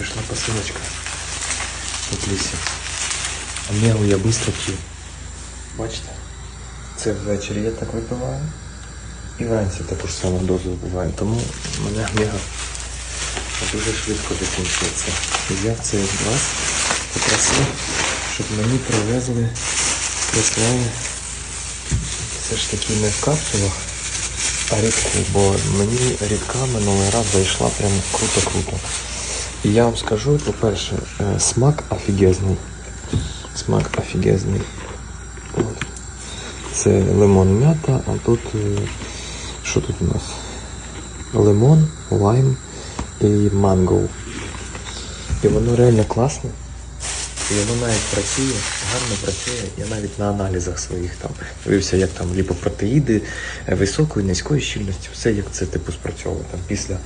прийшла посилочка від лісі. Омегу я швидко п'ю. Бачите? Це ввечері я так випиваю. І вранці таку ж саму дозу вбиваю. Тому мене омега дуже швидко закінчується. Я в цей раз попросив, щоб мені привезли, прислали все ж таки не в капсулах, а рідку, бо мені рідка минулий раз зайшла прям круто-круто. І я вам скажу, по-перше, е, смак офігезний. Смак офігезний. Це лимон м'ята, а тут е, що тут у нас? Лимон, лайм і манго. І воно реально класне. І воно навіть працює, гарно працює. Я навіть на аналізах своїх там дивився, як там ліпопротеїди високої, низької щільності, все як це типу спрацьовує там після